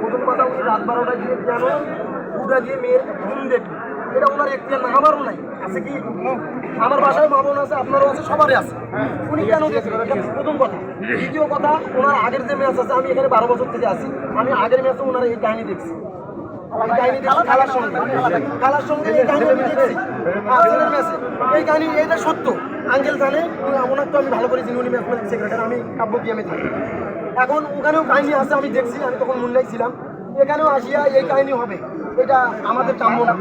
প্রথম কথা রাত বারোটা গিয়ে কেন দুটা গিয়ে মেয়ের ঘুম দেখবে এটা ওনার এখতিয়ার না আমারও নাই। আছে কি? আমার বাসায় মা বোন আছে আপনারও আছে সবারই আছে। উনি কেন প্রথম কথা। দ্বিতীয় কথা ওনার আগের যে ম্যাচ আছে আমি এখানে বারো বছর থেকে আছি। আমি আগের ম্যাচে ওনার এই কাহিনী দেখছি। এই কাহিনী দেখছি খেলার সঙ্গে খেলার সঙ্গে। এই কাহিনী আমি দেখছি। ম্যাচে এই কাহিনী এটা সত্য। আঙ্কেল জানে উনি- ওনার তো আমি ভালো করে চিনি উনি সেক্রেটারি আমি কাব্য আমি থাকি। এখন ওখানেও কাহিনী আছে আমি দেখছি আমি তখন মুন্ডাই ছিলাম। এখানেও আসিয়া এই কাহিনী হবে। এটা আমাদের কাম্য না।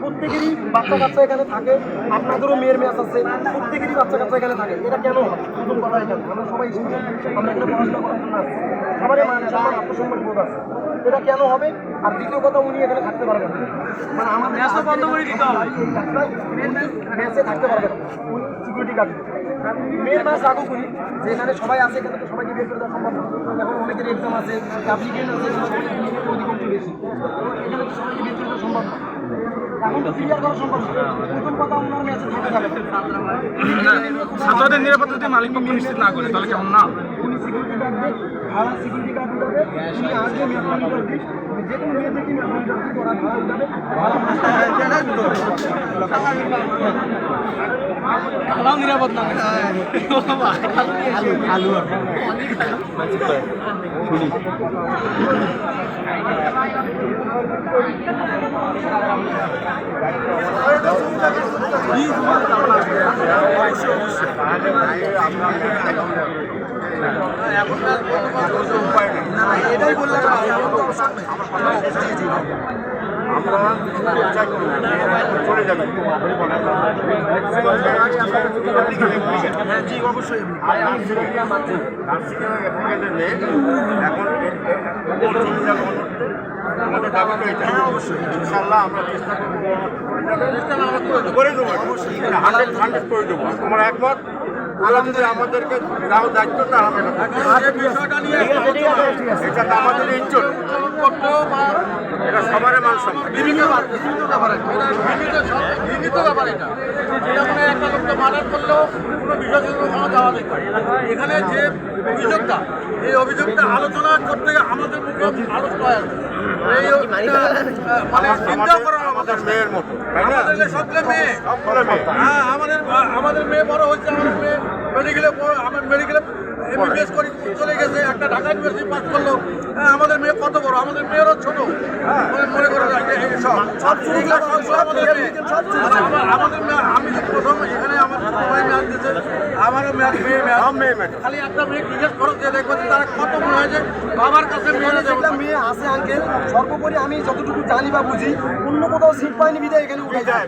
প্রত্যেকেরই বাচ্চা কাচ্চা এখানে থাকে। আপনাদেরও মেয়ের ম্যাচ আছে। প্রত্যেকেরই বাচ্চা কাচ্চা এখানে থাকে। এটা কেন হয় প্রথম কথা এখানে। আমরা সবাই আমরা এখানে পড়াশোনা করার জন্য আসছি। সবারই মান সম্মান আত্মসম্মান বোধ আছে। এটা কেন হবে? আর দ্বিতীয় কথা উনি এখানে থাকতে পারবেন না। মানে আমাদের বন্ধ করে দিতে হবে। ম্যাচে থাকতে পারবেন সিকিউরিটি গার্ড মেয়ের মাস রাখুক উনি যেখানে সবাই আছে এখানে তো সবাইকে বের করে দেওয়া সম্ভব এখন অনেকের এক্সাম আছে আছে বেশি। এখানে তো সবাইকে বের করে দেওয়া সম্ভব এখন তো ক্লিয়ার করা সম্ভব না। কথা ওনার ম্যাচে থাকা যাবে ছাত্রদের নিরাপত্তা যদি মালিক পক্ষ নিশ্চিত না করে তাহলে কেমন না? উনি সিকিউরিটি ভাড়া সিকিউরিটি গার্ড উঠাবে উনি আগে ম্যাচ মনিটর দিক যে কোনো মেয়ে দেখি ম্যাচ মনিটর দিক ওরা ভাড়া উঠাবে ভাড়া নিরাপদ না এটাই বললাম জি অবশ্যই আমাদের দাবিটা এটা ইনশাল্লাহ আমরা চেষ্টা করব। করে দেবো। হান্ড্রেড হান্ড্রেড করে দেবো। আমরা একমত? আলহামদুলিল্লাহ আমাদেরকে দাও দায়িত্বটা নিয়ে এটা তো আমাদের ইজ্জত। এটা সবার মান সম্মান। বিভিন্ন বিভিন্ন ব্যাপার একটা। এটা। এটা একটা লোককে মার্ডার করলেও কোনো বিষয় যাওয়া এখানে যে অভিযোগটা এই অভিযোগটা আলোচনা করতে আমাদের মুখে আলোচনা হয়। এই মানে চিন্তা আমাদের মেয়ের মতো আমাদের সকলে মেয়ে। হ্যাঁ আমাদের আমাদের মেয়ে বড় হচ্ছে আমাদের মেয়ে মেডিকেলে আমার মেডিকেলে এমবিবিএস করে চলে গেছে একটা ঢাকা ইউনিভার্সিটি পাস করল। হ্যাঁ আমাদের মেয়ে কত বড়? আমাদের মেয়েরও ছোট। মনে- মনে করে রাখে সব আমাদের মেয়ে আমা- আমাদের মেয়ে আমি যে প্রথম এখানে আমার সবাই মেয়ে দিয়েছে আমারও মেয়ে মেয়ে মেয়ে সব মেয়ে মেয়ে। খালি একটা মেয়ে জিজ্ঞেস করো যে দেখব যে তারা কত মনে হয় যে বাবার কাছে দেবো। মেয়ে আছে আঙ্কেল সর্বোপরি আমি যতটুকু জানি বা বুঝি অন্য কোথাও সিট পাইনি বিদায় এখানে উঠে যায়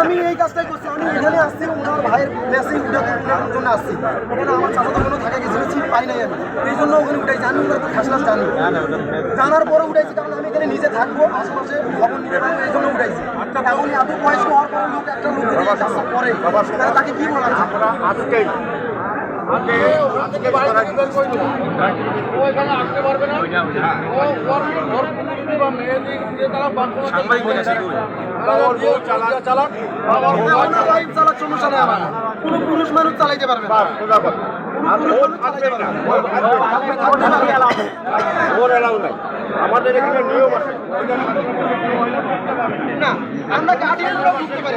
আমি এই কাজটাই করছি আমি এখানে আসছি ওনার ভাইয়ের মেসেজ উঠাতে উঠানোর জন্য আসছি। ওখানে আমার চাচাতো কোনো থাকা গেছিল সিট পাই নাই আমি। এই জন্য ওখানে উঠাইছি আমি ওনার তো খাসলাস জানি। জানার পরে উঠাইছি কারণ আমি এখানে নিজে থাকব আশেপাশে খবর নিতে পারব এই জন্য উঠাইছি এখন এত বয়স্ক হওয়ার পর লোক একটা লোক করে তাকে কি বলা আজকেই কোনো পুরুষ মানুষ চালাইতে পারবে না আমাদের এখানে নিয়ম আছে না আমরা গার্ডিয়ানরাও ঢুকতে পারি।